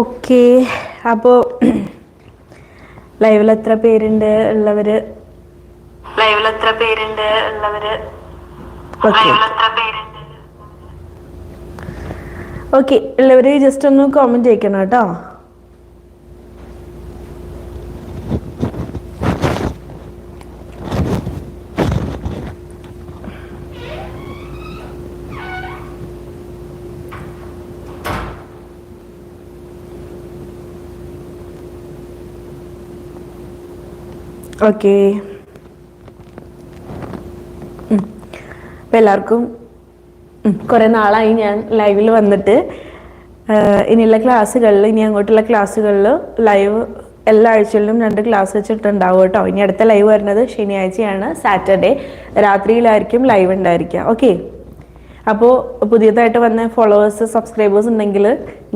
Okay. അപ്പോൾ ലൈവിൽ എത്ര പേരുണ്ട് ഉള്ളവര്? ലൈവിൽ എത്ര പേരുണ്ട് ഉള്ളവര്? ഓക്കെ. ഉള്ളവര് ജസ്റ്റ് ഒന്ന് കോമന്റ് ചെയ്യിക്കണം കേട്ടോ. ഓക്കെ അപ്പം എല്ലാവർക്കും കുറേ നാളായി ഞാൻ ലൈവിൽ വന്നിട്ട്. ഇനിയുള്ള ക്ലാസ്സുകളിൽ ഇനി അങ്ങോട്ടുള്ള ക്ലാസ്സുകളിൽ ലൈവ് എല്ലാ ആഴ്ചകളിലും രണ്ട് ക്ലാസ് വെച്ചിട്ടുണ്ടാവും കേട്ടോ. ഇനി അടുത്ത ലൈവ് വരുന്നത് ശനിയാഴ്ചയാണ് സാറ്റർഡേ രാത്രിയിലായിരിക്കും ലൈവ് ഉണ്ടായിരിക്കുക. ഓക്കെ അപ്പോൾ പുതിയതായിട്ട് വന്ന ഫോളോവേഴ്സ് സബ്സ്ക്രൈബേഴ്സ് ഉണ്ടെങ്കിൽ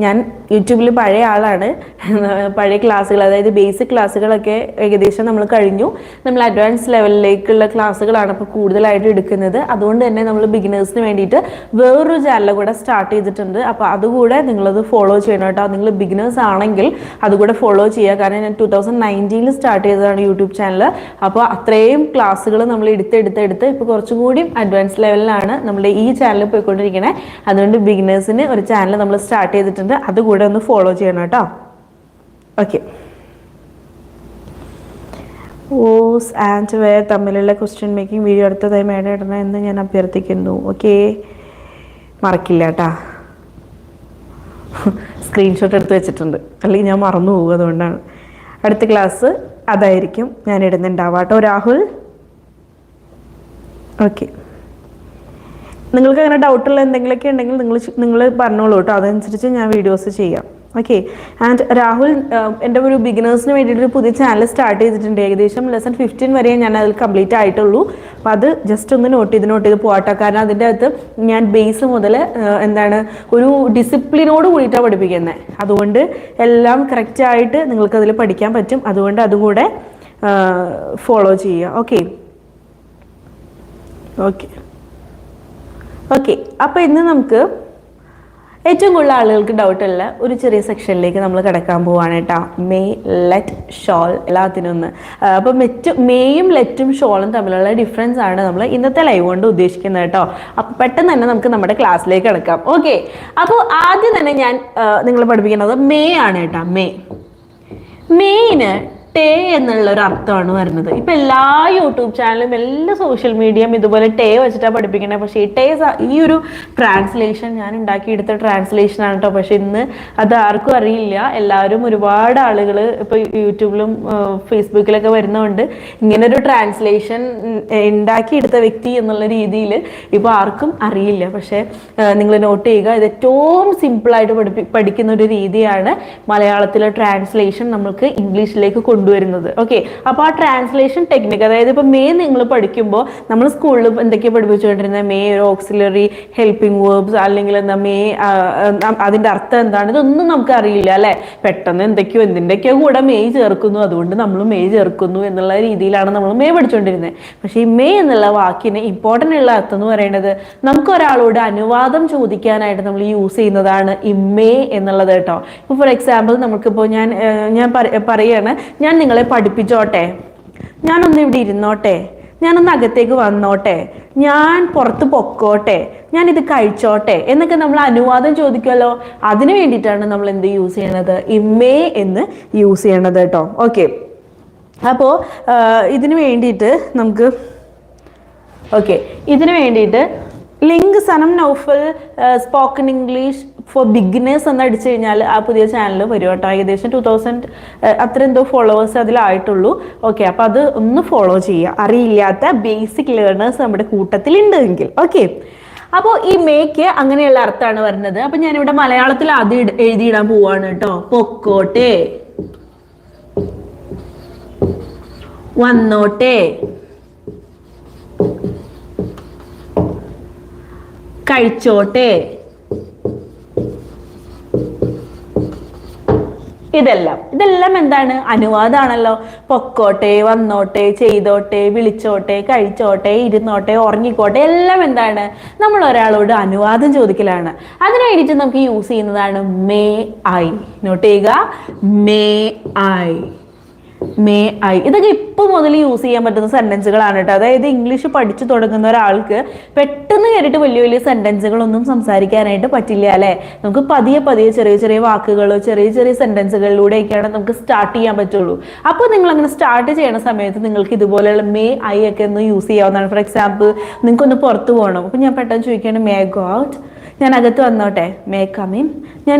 ഞാൻ യൂട്യൂബിൽ പഴയ ആളാണ്. പഴയ ക്ലാസ്സുകൾ അതായത് ബേസിക് ക്ലാസ്സുകളൊക്കെ ഏകദേശം നമ്മൾ കഴിഞ്ഞു. നമ്മൾ അഡ്വാൻസ് ലെവലിലേക്കുള്ള ക്ലാസ്സുകളാണ് ഇപ്പോൾ കൂടുതലായിട്ട് എടുക്കുന്നത്. അതുകൊണ്ട് തന്നെ നമ്മൾ ബിഗിനേഴ്സിന് വേണ്ടിയിട്ട് വേറൊരു ചാനൽ കൂടെ സ്റ്റാർട്ട് ചെയ്തിട്ടുണ്ട്. അപ്പോൾ അതുകൂടെ നിങ്ങളത് ഫോളോ ചെയ്യണം കേട്ടോ. നിങ്ങൾ ബിഗിനേഴ്സ് ആണെങ്കിൽ അതുകൂടെ ഫോളോ ചെയ്യുക. കാരണം ഞാൻ ടു തൗസൻഡ് നയന്റീനിൽ സ്റ്റാർട്ട് ചെയ്തതാണ് യൂട്യൂബ് ചാനൽ അപ്പോൾ അത്രയും ക്ലാസ്സുകൾ നമ്മൾ എടുത്ത് എടുത്ത് എടുത്ത് ഇപ്പോൾ കുറച്ചും കൂടി അഡ്വാൻസ് ലെവലിലാണ് നമ്മുടെ ഈ ചാനൽ പോയിക്കൊണ്ടിരിക്കുന്നത് അതുകൊണ്ട് ബിഗിനേഴ്സിന് ഒരു ചാനൽ നമ്മൾ സ്റ്റാർട്ട് ചെയ്തിട്ടുണ്ട്. അതുകൂടെ ഒന്ന് ഫോളോ ചെയ്യണം കേട്ടോ. ഓക്കെ ഓസ് ആൻഡ് വേർ തമ്മിലുള്ള ക്വസ്റ്റ്യൻ മേക്കിംഗ് വീഡിയോ അടുത്തതായി മേഡം ഇടണം എന്ന് ഞാൻ അഭ്യർത്ഥിക്കുന്നു. ഓക്കെ മറക്കില്ല കേട്ടാ. സ്ക്രീൻഷോട്ട് എടുത്ത് വെച്ചിട്ടുണ്ട്. അല്ലെങ്കിൽ ഞാൻ മറന്നു പോകും അതുകൊണ്ടാണ്. അടുത്ത ക്ലാസ് അതായിരിക്കും ഞാൻ ഇടുന്നുണ്ടാവാം കേട്ടോ രാഹുൽ. ഓക്കെ നിങ്ങൾക്ക് അങ്ങനെ ഡൗട്ടുള്ള എന്തെങ്കിലുമൊക്കെ ഉണ്ടെങ്കിൽ നിങ്ങൾ നിങ്ങൾ പറഞ്ഞോളൂ കേട്ടോ. അതനുസരിച്ച് ഞാൻ വീഡിയോസ് ചെയ്യാം. ഓക്കെ ആൻഡ് രാഹുൽ എന്റെ ഒരു ബിഗിനേഴ്സിന് വേണ്ടിയിട്ട് ഒരു പുതിയ ചാനൽ സ്റ്റാർട്ട് ചെയ്തിട്ടുണ്ട്. ഏകദേശം ലെസൺ ഫിഫ്റ്റീൻ വരെ ഞാൻ അതിൽ കംപ്ലീറ്റ് ആയിട്ടുള്ളൂ. അപ്പോൾ അത് ജസ്റ്റ് ഒന്ന് നോട്ട് ചെയ്ത് നോട്ട് ചെയ്ത് പോകട്ടെ കാരണം അതിന്റെ അകത്ത് ഞാൻ ബേസ് മുതൽ എന്താണ് ഒരു ഡിസിപ്ലിനോട് കൂടിയിട്ടാണ് പഠിപ്പിക്കുന്നത് അതുകൊണ്ട് എല്ലാം കറക്റ്റായിട്ട് നിങ്ങൾക്ക് അതിൽ പഠിക്കാൻ പറ്റും. അതുകൊണ്ട് അതുകൂടെ ഫോളോ ചെയ്യുക. ഓക്കെ ഓക്കെ ഓക്കെ അപ്പോൾ ഇന്ന് നമുക്ക് ഏറ്റവും കൂടുതൽ ആളുകൾക്ക് ഡൗട്ടുള്ള ഒരു ചെറിയ സെക്ഷനിലേക്ക് നമ്മൾ കിടക്കാൻ പോവാണ് കേട്ടോ. മേ ലെറ്റ് ഷോൾ എല്ലാത്തിനും ഒന്ന്. അപ്പോൾ മെറ്റ് മേയും ലെറ്റും ഷോളും തമ്മിലുള്ള ഡിഫറൻസ് ആണ് നമ്മൾ ഇന്നത്തെ ലൈവ് കൊണ്ട് ഉദ്ദേശിക്കുന്നത് കേട്ടോ. അപ്പോൾ പെട്ടെന്ന് തന്നെ നമുക്ക് നമ്മുടെ ക്ലാസ്സിലേക്ക് കിടക്കാം. ഓക്കെ അപ്പോൾ ആദ്യം തന്നെ ഞാൻ നിങ്ങൾ പഠിപ്പിക്കുന്നത് മേ ആണ് കേട്ടോ. മേ മെയിന് ടേ എന്നുള്ള ഒരു അർത്ഥമാണ് വരുന്നത്. ഇപ്പൊ എല്ലാ യൂട്യൂബ് ചാനലും എല്ലാ സോഷ്യൽ മീഡിയയും ഇതുപോലെ ടേ വെച്ചിട്ടാണ് പഠിപ്പിക്കുന്നത് പക്ഷേ ഈ ടേ ഈ ഒരു ട്രാൻസ്ലേഷൻ ഞാൻ ഉണ്ടാക്കിയെടുത്ത ട്രാൻസ്ലേഷൻ ആണ് കേട്ടോ പക്ഷെ ഇന്ന് അത് ആർക്കും അറിയില്ല. എല്ലാവരും ഒരുപാട് ആളുകൾ ഇപ്പൊ യൂട്യൂബിലും ഫേസ്ബുക്കിലൊക്കെ വരുന്നതുകൊണ്ട് ഇങ്ങനെ ഒരു ട്രാൻസ്ലേഷൻ ഉണ്ടാക്കിയെടുത്ത വ്യക്തി എന്നുള്ള രീതിയിൽ ഇപ്പോൾ ആർക്കും അറിയില്ല. പക്ഷേ നിങ്ങൾ നോട്ട് ചെയ്യുക ഇത് ഏറ്റവും സിമ്പിളായിട്ട് പഠിപ്പി പഠിക്കുന്ന ഒരു രീതിയാണ് മലയാളത്തിലെ ട്രാൻസ്ലേഷൻ നമ്മൾക്ക് ഇംഗ്ലീഷിലേക്ക് കൊണ്ടുവരുന്നത്. ഓക്കെ അപ്പോൾ ആ ട്രാൻസ്ലേഷൻ ടെക്നിക്ക് അതായത് ഇപ്പോൾ മേ നിങ്ങൾ പഠിക്കുമ്പോൾ നമ്മൾ സ്കൂളിൽ എന്തൊക്കെയാണ് പഠിപ്പിച്ചുകൊണ്ടിരുന്നത് മേ ഒരു ഓക്സിലറി ഹെൽപ്പിംഗ് വേർബ്സ് അല്ലെങ്കിൽ എന്താ മേ അതിന്റെ അർത്ഥം എന്താണ്? ഇതൊന്നും നമുക്ക് അറിയില്ല അല്ലേ? പെട്ടെന്ന് എന്തൊക്കെയോ എന്തിന്റെയൊക്കെയോ കൂടെ മെയ് ചേർക്കുന്നു. അതുകൊണ്ട് നമ്മൾ മെയ് ചേർക്കുന്നു എന്നുള്ള രീതിയിലാണ് നമ്മൾ മേ പഠിച്ചുകൊണ്ടിരുന്നത് പക്ഷേ ഈ മേ എന്നുള്ള വാക്കിന് ഇമ്പോർട്ടന്റ് ഉള്ള അർത്ഥം എന്ന് പറയുന്നത് നമുക്ക് ഒരാളോട് അനുവാദം ചോദിക്കാനായിട്ട് നമ്മൾ യൂസ് ചെയ്യുന്നതാണ് ഈ മേ എന്നുള്ളത് കേട്ടോ. ഇപ്പോൾ ഫോർ എക്സാമ്പിൾ നമുക്കിപ്പോൾ ഞാൻ ഞാൻ പറ- പറയാണ്. ഞാൻ നിങ്ങളെ പഠിപ്പിച്ചോട്ടെ. ഞാനൊന്ന് ഇവിടെ ഇരുന്നോട്ടെ. ഞാനൊന്ന് അകത്തേക്ക് വന്നോട്ടെ. ഞാൻ പുറത്ത് പൊക്കോട്ടെ. ഞാൻ ഇത് കഴിച്ചോട്ടെ എന്നൊക്കെ നമ്മൾ അനുവാദം ചോദിക്കുമല്ലോ. അതിന് വേണ്ടിയിട്ടാണ് നമ്മൾ എന്ത് യൂസ് ചെയ്യണത്? ഇമ്മേ എന്ന് യൂസ് ചെയ്യണത് കേട്ടോ. ഓക്കെ അപ്പോൾ ഇതിനു വേണ്ടിയിട്ട് നമുക്ക് ഓക്കെ ഇതിനു വേണ്ടിയിട്ട് link Sanam Noufal spoken English for beginners എന്ന് അടിച്ചു കഴിഞ്ഞാൽ ആ പുതിയ ചാനൽ വരും കേട്ടോ. ഏകദേശം ടു തൗസൻഡ് അത്ര എന്തോ ഫോളോവേഴ്സ് അതിലായിട്ടുള്ളൂ. ഓക്കെ അപ്പോൾ അത് ഒന്ന് ഫോളോ ചെയ്യുക. അറിയില്ലാത്ത ബേസിക് ലേണേഴ്സ് നമ്മുടെ കൂട്ടത്തിൽ ഉണ്ട് എങ്കിൽ. ഓക്കെ അപ്പോൾ ഈ മേക്ക് അങ്ങനെയുള്ള അർത്ഥമാണ് വരുന്നത്. അപ്പം ഞാനിവിടെ മലയാളത്തിൽ ആദ്യം എഴുതിയിടാൻ പോവാണ് കേട്ടോ. പൊക്കോട്ടെ. വന്നോട്ടെ. കഴിച്ചോട്ടെ. ഇതെല്ലാം. ഇതെല്ലാം എന്താണ്? അനുവാദമാണല്ലോ പൊക്കോട്ടെ വന്നോട്ടെ ചെയ്തോട്ടെ വിളിച്ചോട്ടെ കഴിച്ചോട്ടെ ഇരുന്നോട്ടെ ഉറങ്ങിക്കോട്ടെ എല്ലാം എന്താണ്? നമ്മൾ ഒരാളോട് അനുവാദം ചോദിക്കലാണ്. അതിന് വേണ്ടിയിട്ട് നമുക്ക് യൂസ് ചെയ്യുന്നതാണ് മേ ഐ നോട്ട് ചെയ്യുക മേ ഐ മേ ഐ ഇതൊക്കെ ഇപ്പൊ മുതൽ യൂസ് ചെയ്യാൻ പറ്റുന്ന സെന്റൻസുകളാണ് കേട്ടോ. അതായത് ഇംഗ്ലീഷ് പഠിച്ചു തുടങ്ങുന്ന ഒരാൾക്ക് പെട്ടെന്ന് കയറിയിട്ട് വലിയ വലിയ സെന്റൻസുകളൊന്നും സംസാരിക്കാനായിട്ട് പറ്റില്ല അല്ലെ? നമുക്ക് പതിയെ പതിയെ ചെറിയ ചെറിയ വാക്കുകൾ ചെറിയ ചെറിയ സെന്റൻസുകളിലൂടെയൊക്കെയാണ് നമുക്ക് സ്റ്റാർട്ട് ചെയ്യാൻ പറ്റുള്ളൂ. അപ്പോൾ നിങ്ങൾ അങ്ങനെ സ്റ്റാർട്ട് ചെയ്യുന്ന സമയത്ത് നിങ്ങൾക്ക് ഇതുപോലെയുള്ള മേ ഐ ഒക്കെ ഒന്ന് യൂസ് ചെയ്യാവുന്നതാണ്. ഫോർ എക്സാമ്പിൾ നിങ്ങൾക്കൊന്ന് പുറത്ത് പോകണം. അപ്പോൾ ഞാൻ പെട്ടെന്ന് ചോദിക്കുകയാണ് മേ ഗോഡ് ഞാൻ അകത്ത് വന്നോട്ടെ മേ കമിൻ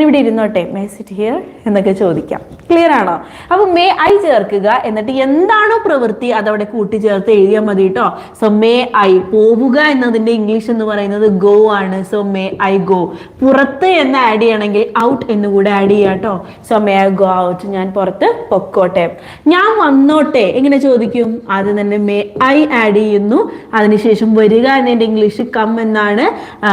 ഇവിടെ ഇരുന്നോട്ടെ. മേ സിറ്റ് ഹിയർ എന്നൊക്കെ ചോദിക്കാം. ക്ലിയർ ആണോ? അപ്പൊ മേ ഐ ചേർക്കുക എന്നിട്ട് എന്താണോ പ്രവൃത്തി അതവിടെ കൂട്ടിച്ചേർത്ത് എഴുതിയാൽ മതി കേട്ടോ സോ മേ ഐ പോവുക എന്നതിന്റെ ഇംഗ്ലീഷ് എന്ന് പറയുന്നത് ഗോ ആണ്. സോ മേ ഐ ഗോ പുറത്ത് എന്ന് ആഡ് ചെയ്യണമെങ്കിൽ ഔട്ട് എന്ന് കൂടെ ആഡ് ചെയ്യാം കേട്ടോ so may I go out ഞാൻ പുറത്ത് പൊക്കോട്ടെ. ഞാൻ വന്നോട്ടെ. എങ്ങനെ ചോദിക്കും? ആദ്യം തന്നെ മേ ഐ ആഡ് ചെയ്യുന്നു. അതിനുശേഷം വരിക എന്നതിന്റെ ഇംഗ്ലീഷ് കം എന്നാണ് ആ,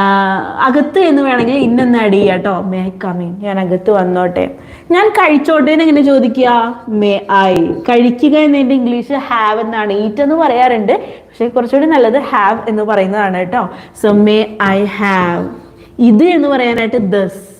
അകത്ത് എന്ന് വേണമെങ്കിൽ ഇന്നെന്ന് ആഡ് ചെയ്യാം കേട്ടോ മേ കമ്മിങ് ഞാൻ അകത്ത് വന്നോട്ടെ. ഞാൻ കഴിച്ചോട്ടെ എന്ന് എങ്ങനെ ചോദിക്കുക. മേ ഐ കഴിക്കുക എന്നതിന്റെ ഇംഗ്ലീഷ് ഹാവ് എന്നാണ്. ഈറ്റ് എന്ന് പറയാറുണ്ട്. പക്ഷെ കുറച്ചുകൂടി നല്ലത് ഹാവ് എന്ന് പറയുന്നതാണ് കേട്ടോ. സോ മേ ഐ ഹാവ് ഇത് എന്ന് പറയാനായിട്ട് ദസ്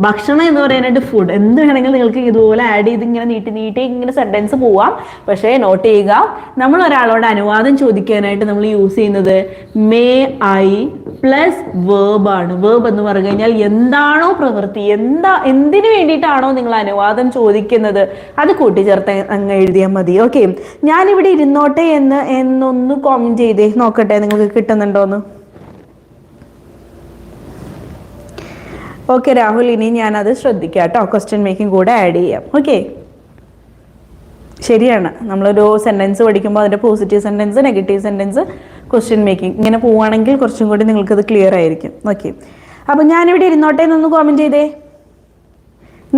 ഭക്ഷണം എന്ന് പറയാനായിട്ട് ഫുഡ് എന്ത് വേണമെങ്കിലും നിങ്ങൾക്ക് ഇതുപോലെ ആഡ് ചെയ്ത് ഇങ്ങനെ നീട്ടി നീട്ടി ഇങ്ങനെ സെന്റൻസ് പോവാം. പക്ഷേ നോട്ട് ചെയ്യുക നമ്മൾ ഒരാളോട് അനുവാദം ചോദിക്കാനായിട്ട് നമ്മൾ യൂസ് ചെയ്യുന്നത് മേ ഐ പ്ലസ് വേർബ് ആണ്. വേർബ് എന്ന് പറഞ്ഞു കഴിഞ്ഞാൽ എന്താണോ പ്രവൃത്തി എന്താ എന്തിനു വേണ്ടിയിട്ടാണോ നിങ്ങൾ അനുവാദം ചോദിക്കുന്നത്. അത് കൂട്ടിച്ചേർത്ത് അങ്ങ് എഴുതിയാൽ മതി. ഓക്കെ ഞാനിവിടെ ഇരുന്നോട്ടെ എന്ന് എന്നൊന്ന് കോമെന്റ് ചെയ്തേ. നോക്കട്ടെ നിങ്ങൾക്ക് കിട്ടുന്നുണ്ടോന്ന്. ഓക്കെ രാഹുൽ ഇനി ഞാനത് ശ്രദ്ധിക്കാം കേട്ടോ ക്വസ്റ്റ്യൻ മേക്കിംഗ് കൂടെ ആഡ് ചെയ്യാം. ഓക്കെ ശരിയാണ്. നമ്മളൊരു സെന്റൻസ് പഠിക്കുമ്പോൾ അതിന്റെ positive sentence negative sentence question making ഇങ്ങനെ പോവുകയാണെങ്കിൽ കുറച്ചും കൂടി നിങ്ങൾക്കത് ക്ലിയർ ആയിരിക്കും. ഓക്കെ അപ്പോൾ ഞാനിവിടെ ഇരുന്നോട്ടെ എന്നൊന്ന് കോമെന്റ് ചെയ്തേ?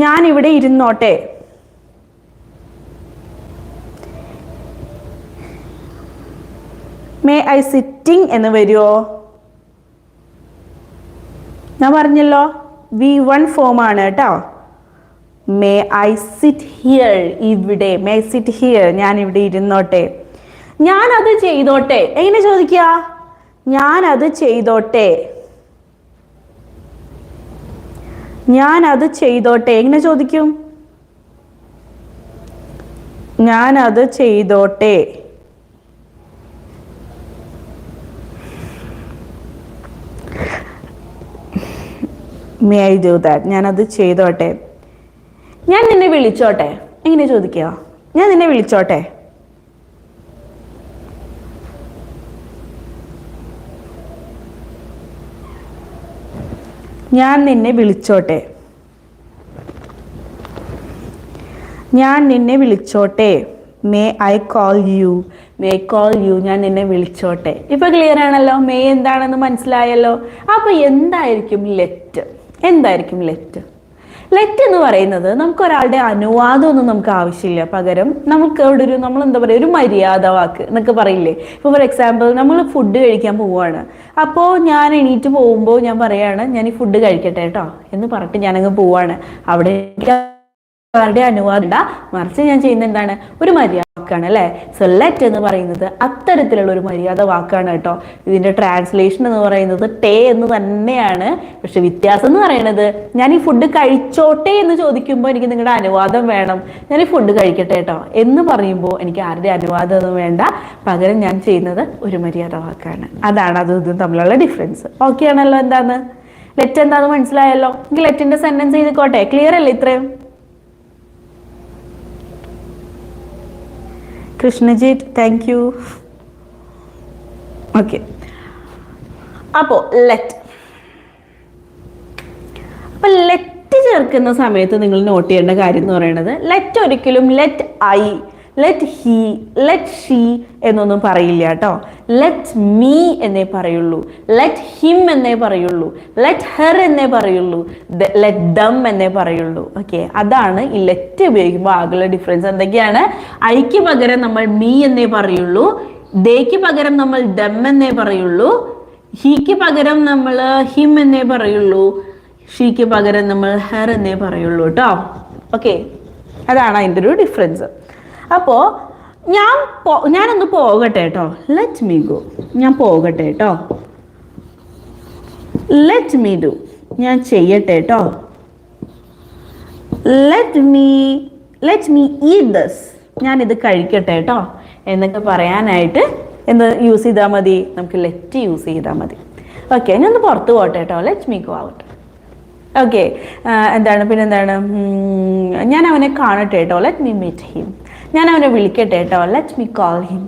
ഞാനിവിടെ ഇരുന്നോട്ടെ? മേ ഐ സിറ്റിംഗ് എന്ന് വരുമോ ഞാൻ പറഞ്ഞല്ലോ. വി വൺ ഫോം ആണ് കേട്ടോ. മേ ഐ സിറ്റ് ഹിയർ ഇവിടെ. മേ സിറ്റ് ഹിയർ ഞാൻ ഇവിടെ ഇരുന്നോട്ടെ. ഞാൻ അത് ചെയ്തോട്ടെ. എങ്ങനെ ചോദിക്കുക? ഞാൻ അത് ചെയ്തോട്ടെ. ഞാൻ അത് ചെയ്തോട്ടെ. എങ്ങനെ ചോദിക്കും? ഞാൻ അത് ചെയ്തോട്ടെ. മേ ഐ ഡു ദാറ്റ് ഞാനത് ചെയ്തോട്ടെ. ഞാൻ നിന്നെ വിളിച്ചോട്ടെ. എങ്ങനെ ചോദിക്കുക. ഞാൻ നിന്നെ വിളിച്ചോട്ടെ. ഞാൻ നിന്നെ വിളിച്ചോട്ടെ. ഞാൻ നിന്നെ വിളിച്ചോട്ടെ. May I call you may call you ഞാൻ നിന്നെ വിളിച്ചോട്ടെ. ഇപ്പൊ ക്ലിയർ ആണല്ലോ? മേ എന്താണെന്ന് മനസ്സിലായല്ലോ? അപ്പൊ എന്തായിരിക്കും ലെറ്റ് എന്തായിരിക്കും ലെറ്റ് ലെറ്റ് എന്ന് പറയുന്നത് നമുക്ക് ഒരാളുടെ അനുവാദമൊന്നും നമുക്ക് ആവശ്യമില്ല. പകരം നമുക്ക് അവിടെ ഒരു നമ്മൾ എന്താ പറയുക ഒരു മര്യാദ വാക്ക് എന്നൊക്കെ പറയില്ലേ? ഇപ്പോൾ ഫോർ എക്സാമ്പിൾ നമ്മൾ ഫുഡ് കഴിക്കാൻ പോവുകയാണ്. അപ്പോൾ ഞാൻ എണീറ്റ് പോകുമ്പോൾ ഞാൻ പറയാണ് ഞാൻ ഈ ഫുഡ് കഴിക്കട്ടെ കേട്ടോ എന്ന് പറഞ്ഞിട്ട് ഞാനങ്ങ് പോവാണ് അവിടെ ആരുടെ അനുവാദം മറിച്ച് ഞാൻ ചെയ്യുന്ന എന്താണ്? ഒരു മര്യാദ വാക്കാണ് അല്ലെ സെലക്ട് എന്ന് പറയുന്നത് അത്തരത്തിലുള്ള ഒരു മര്യാദ വാക്കാണ് കേട്ടോ. ഇതിന്റെ ട്രാൻസ്ലേഷൻ എന്ന് പറയുന്നത് ടേ എന്ന് തന്നെയാണ്. പക്ഷെ വ്യത്യാസം എന്ന് പറയുന്നത് ഞാൻ ഈ ഫുഡ് കഴിച്ചോട്ടെ എന്ന് ചോദിക്കുമ്പോൾ എനിക്ക് നിങ്ങളുടെ അനുവാദം വേണം. ഞാൻ ഈ ഫുഡ് കഴിക്കട്ടെ കേട്ടോ. എന്ന് പറയുമ്പോൾ എനിക്ക് ആരുടെ അനുവാദം ഒന്നും വേണ്ട. പകരം ഞാൻ ചെയ്യുന്നത് ഒരു മര്യാദ വാക്കാണ്. അതാണ് അതും ഇതും തമ്മിലുള്ള ഡിഫറൻസ് ഓക്കെ ആണല്ലോ എന്താന്ന് ലെറ്റ് എന്താന്ന് മനസ്സിലായല്ലോ? എനിക്ക് ലെറ്റിന്റെ സെന്റൻസ് ചെയ്തിക്കോട്ടെ ക്ലിയർ അല്ലേ ഇത്രയും? കൃഷ്ണജിത്ത് താങ്ക് യു ഓക്കെ അപ്പോൾ ലെറ്റ് അപ്പൊ ലെറ്റ് ചേർക്കുന്ന സമയത്ത് നിങ്ങൾ നോട്ട് ചെയ്യേണ്ട കാര്യം എന്ന് പറയുന്നത് ലെറ്റ് ഒരിക്കലും let I let he let she എന്നൊന്നും പറയില്ല കേട്ടോ. ലെറ്റ് മീ എന്നേ പറയുള്ളൂ. ലെറ്റ് ഹിം എന്നേ പറയുള്ളൂ. ലെറ്റ് ഹെർ എന്നേ പറയുള്ളൂ. ലെറ്റ് ദം എന്നേ പറയുള്ളൂ. ഓക്കെ അതാണ് ഈ ലെറ്റ് ഉപയോഗിക്കുമ്പോൾ ആകെയുള്ള ഡിഫറൻസ് എന്തൊക്കെയാണ്? ഐക്ക് പകരം നമ്മൾ മീ എന്നേ പറയുള്ളൂ. ദേക്ക് പകരം നമ്മൾ ദം എന്നേ പറയുള്ളൂ. ഹീക്ക് പകരം നമ്മൾ ഹിം എന്നേ പറയുള്ളൂ. ഷീക്ക് പകരം നമ്മൾ ഹെർ എന്നേ പറയുള്ളൂ കേട്ടോ. ഓക്കെ അതാണ് അതിന്റെ ഒരു ഡിഫറൻസ് അപ്പോൾ ഞാൻ ഞാനൊന്ന് പോകട്ടെ കേട്ടോ ലെറ്റ് മീ ഗോ ഞാൻ പോകട്ടെ കേട്ടോ ലെറ്റ് മീ ഡു ഞാൻ ചെയ്യട്ടെ കേട്ടോ let me let me eat this ഞാനിത് കഴിക്കട്ടെ കേട്ടോ എന്നൊക്കെ പറയാനായിട്ട് എന്ത് യൂസ് ചെയ്താൽ മതി? നമുക്ക് ലെറ്റ് യൂസ് ചെയ്താൽ മതി. ഓക്കെ ഞാൻ ഒന്ന് പുറത്ത് പോട്ടെ കേട്ടോ let me go out okay എന്താണ്? പിന്നെന്താണ്? ഞാൻ അവനെ കാണട്ടെ കേട്ടോ ലെറ്റ് മീ മീറ്റ് ഹിം ഞാൻ അവനെ വിളിക്കട്ടെ കേട്ടോ. Let me call him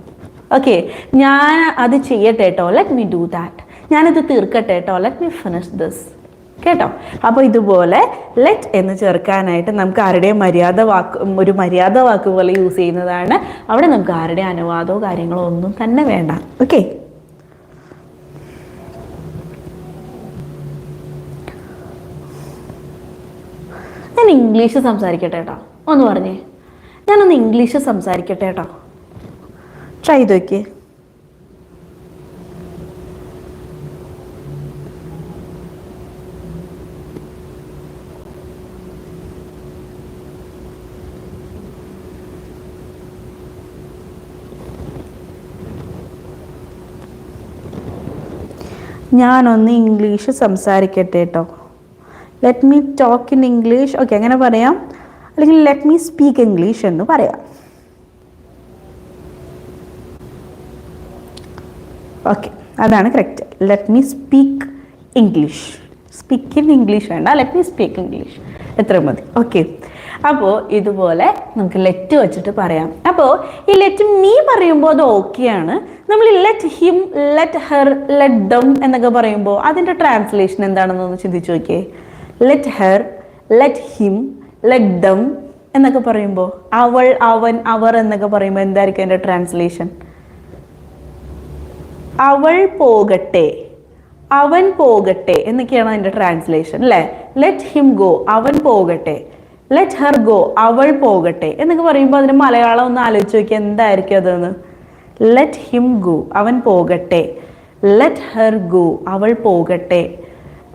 okay ഞാൻ അത് ചെയ്യട്ടെ കേട്ടോ. ലെറ്റ് മീ ഡു ദാറ്റ് ഞാനിത് തീർക്കട്ടെ കേട്ടോ. ലെറ്റ് മീ ഫിനിഷ് ദിസ് കേട്ടോ? അപ്പോൾ ഇതുപോലെ ലെറ്റ് എന്ന് ചേർക്കാനായിട്ട് നമുക്ക് ആരുടെയും മര്യാദ വാക്ക് ഒരു മര്യാദ വാക്ക് പോലെ യൂസ് ചെയ്യുന്നതാണ്. അവിടെ നമുക്ക് ആരുടെ അനുവാദമോ കാര്യങ്ങളോ ഒന്നും തന്നെ വേണ്ട. ഓക്കെ ഞാൻ ഇംഗ്ലീഷ് സംസാരിക്കട്ടെ കേട്ടോ. ഒന്ന് പറഞ്ഞേ. ഞാനൊന്ന് ഇംഗ്ലീഷ് സംസാരിക്കട്ടെ കേട്ടോ. ട്രൈ ചെയ്ത് നോക്കിയേ. ഞാനൊന്ന് ഇംഗ്ലീഷ് സംസാരിക്കട്ടെ കേട്ടോ. Let me talk in English okay അങ്ങനെ പറയാം. അല്ലെങ്കിൽ ലെറ്റ് മീ സ്പീക്ക് ഇംഗ്ലീഷ് എന്ന് പറയാം. ഓക്കെ അതാണ് correct let me speak English speak in English വേണ്ട ലെറ്റ് മീ സ്പീക്ക് ഇംഗ്ലീഷ് എത്ര മതി. ഓക്കെ അപ്പോൾ ഇതുപോലെ നമുക്ക് ലെറ്റ് വെച്ചിട്ട് പറയാം. അപ്പോൾ ഈ ലെറ്റ് മീ പറയുമ്പോൾ അത് ഓക്കെയാണ് നമ്മൾ let him let her let them എന്നൊക്കെ പറയുമ്പോൾ അതിന്റെ ട്രാൻസ്ലേഷൻ എന്താണെന്നൊന്ന് ചിന്തിച്ച് നോക്കിയേ. Let her let him let them എന്നൊക്കെ പറയുമ്പോൾ അവൾ അവൻ അവർ എന്നൊക്കെ പറയുമ്പോൾ എന്തായിരിക്കും എന്റെ ട്രാൻസ്ലേഷൻ അവൾ പോകട്ടെ അവൻ പോകട്ടെ എന്നൊക്കെയാണ് അതിന്റെ ട്രാൻസ്ലേഷൻ അല്ലേ? ലെറ്റ് ഹിം ഗോ അവൻ പോകട്ടെ. ലെറ്റ് ഹെർ ഗോ അവൾ പോകട്ടെ എന്നൊക്കെ പറയുമ്പോൾ അതിന് മലയാളം ഒന്ന് ആലോചിച്ച് നോക്കി എന്തായിരിക്കും അതെന്ന്? ലെറ്റ് ഹിം ഗോ അവൻ പോകട്ടെ. ലെറ്റ് ഹെർ ഗോ അവൾ പോകട്ടെ.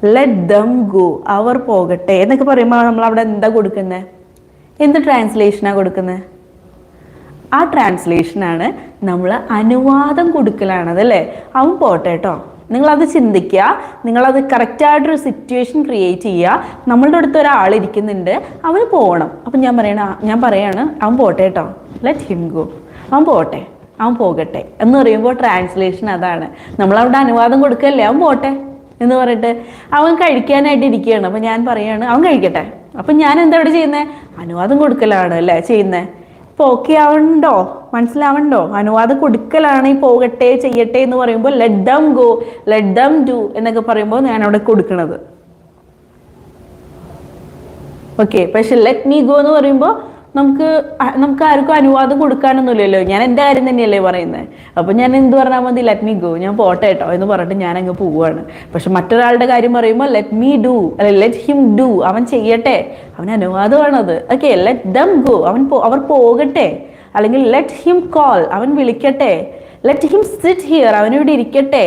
ലെറ്റ് ദം ഗോ അവർ പോകട്ടെ. എന്നൊക്കെ പറയുമ്പോൾ നമ്മൾ അവിടെ എന്താ കൊടുക്കുന്നത് എന്ത് ട്രാൻസ്ലേഷനാണ് കൊടുക്കുന്നത് ആ ട്രാൻസ്ലേഷനാണ് നമ്മൾ അനുവാദം കൊടുക്കലാണത് അല്ലേ അവൻ പോട്ടെ കേട്ടോ നിങ്ങളത് ചിന്തിക്കുക നിങ്ങളത് കറക്റ്റായിട്ടൊരു സിറ്റുവേഷൻ ക്രിയേറ്റ് ചെയ്യുക നമ്മളുടെ അടുത്ത് ഒരാൾ ഇരിക്കുന്നുണ്ട്. അവന് പോകണം. അപ്പം ഞാൻ പറയണ ഞാൻ പറയാണ് അവൻ പോട്ടെ കേട്ടോ ലെറ്റ് ഹിം ഗോ അവൻ പോട്ടെ. അവൻ പോകട്ടെ. എന്ന് പറയുമ്പോൾ ട്രാൻസ്ലേഷൻ അതാണ്. നമ്മളവിടെ അനുവാദം കൊടുക്കല്ലേ? അവൻ പോട്ടെ. എന്ന് പറഞ്ഞിട്ട് അവൻ കഴിക്കാനായിട്ട് ഇരിക്കുകയാണ്. അപ്പം ഞാൻ പറയാണ് അവൻ കഴിക്കട്ടെ. അപ്പം ഞാൻ എന്താ ഇവിടെ ചെയ്യുന്നത് അനുവാദം കൊടുക്കലാണ് അല്ലേ ചെയ്യുന്നത് ഇപ്പോൾ ഓക്കെ ആവണ്ടോ? മനസ്സിലാവണ്ടോ? അനുവാദം കൊടുക്കലാണ് ഈ പോകട്ടെ ചെയ്യട്ടെ എന്ന് പറയുമ്പോൾ let them go let them do എന്നൊക്കെ പറയുമ്പോൾ ഞാൻ അവിടെ കൊടുക്കണത്. ഓക്കെ പക്ഷെ ലെറ്റ് മീ ഗോ എന്ന് പറയുമ്പോൾ നമുക്ക് നമുക്ക് ആർക്കും അനുവാദം കൊടുക്കാനൊന്നുമില്ലല്ലോ. ഞാൻ എന്റെ കാര്യം തന്നെയല്ലേ പറയുന്നത് അപ്പം ഞാൻ എന്ത് പറഞ്ഞാൽ മതി? ലെറ്റ് മീ ഗോ ഞാൻ പോട്ടെ കേട്ടോ എന്ന് പറഞ്ഞിട്ട് ഞാൻ അങ്ങ് പോവുകയാണ് പക്ഷെ മറ്റൊരാളുടെ കാര്യം പറയുമ്പോൾ ലെറ്റ് മീ ഡു അല്ലെ ലെറ്റ് ഹിം ഡു അവൻ ചെയ്യട്ടെ. അവൻ അത് ഓക്കെ ലെറ്റ് ദം ഗോ അവൻ അവർ പോകട്ടെ. അല്ലെങ്കിൽ ലെറ്റ് ഹിം കോൾ അവൻ വിളിക്കട്ടെ. ലെറ്റ് ഹിം സിറ്റ് ഹിയർ അവനിവിടെ ഇരിക്കട്ടെ.